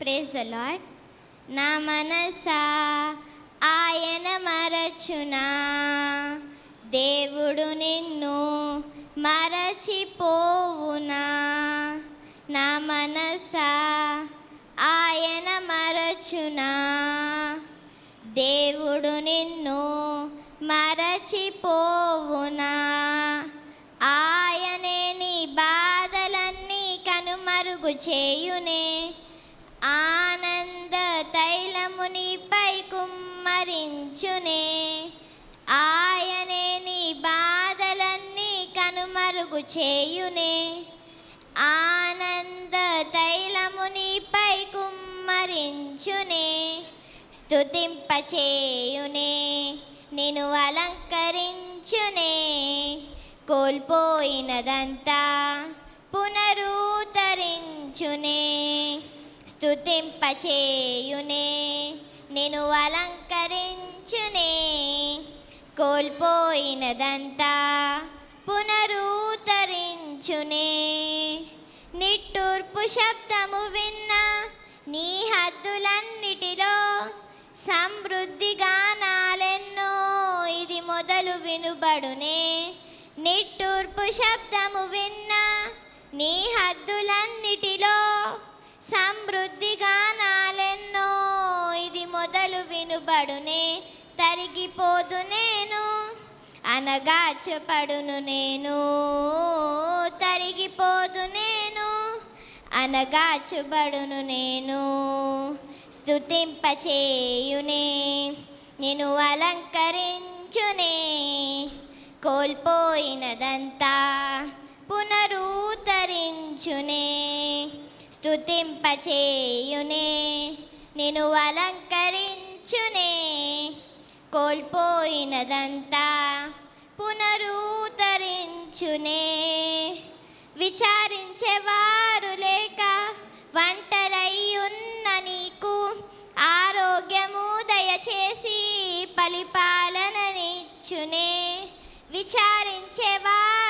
Praise the lord నా మనసా ఆయన మరచునా? దేవుడు నిన్ను మరచిపోవునా? నా మనసా ఆయన మరచునా? దేవుడు నిన్ను మరచిపోవునా? ఆయనే నీ బాధలన్నీ కనుమరుగు చేయునే. ఆనంద తైలముని నీపై కుమ్మరించునే. ఆయనే నీ బాధలన్నీ కనుమరుగు చేయునే. ఆనంద తైలముని నీపై కుమ్మరించునే. స్తుతింపచేయునే నేను అలంకరించునే. కోల్పోయినదంతా పునరుద్ధరించునే స్థుతింపచేయునే నేను అలంకరించునే కోల్పోయినదంతా పునరుద్ధరించునే. నిట్టూర్పు శబ్దము విన్నా నీ హద్దులన్నిటిలో సమృద్ధి గానాలెన్నో ఇది మొదలు వినుబడునే. నిట్టూర్పు శబ్దము విన్నా నీ హద్దులన్నిటిలో సమృద్ధిగా నాలెన్నో. ఇది మొదలు వినుబడునే తరిగిపోదు నేను. అనగాచపడును నేను. తరిగిపోదు నేను. అనగాచుబడును నేను. స్తుతింపచేయునే నేను అలంకరించునే. కోల్పోయినదంతా పునరుద్ధరించునే. స్తుతింపచేయునే నేను అలంకరించునే. కోల్పోయినదంతా పునరుద్ధరించునే విచారించేవారు లేక వంటరై ఉన్న నీకు ఆరోగ్యము దయచేసి పరిపాలననిచ్చునే. విచారించేవారు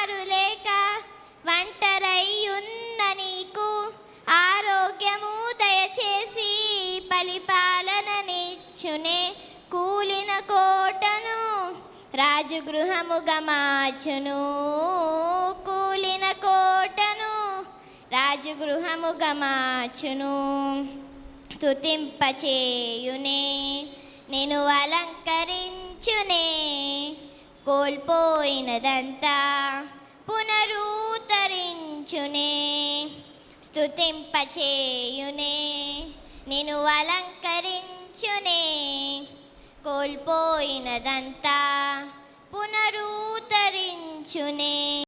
మార్చునే కూలిన కోటను రాజగృహముగా మార్చును కూలిన కోటను రాజగృహముగా మార్చును స్తుతింపచేయునే నేను అలంకరించునే. కోల్పోయినదంతా పునరుద్ధరించునే స్థుతింపచేయునే నేను అలంకరించునే కోల్పోయినదంతా పునరుద్ధరించునే.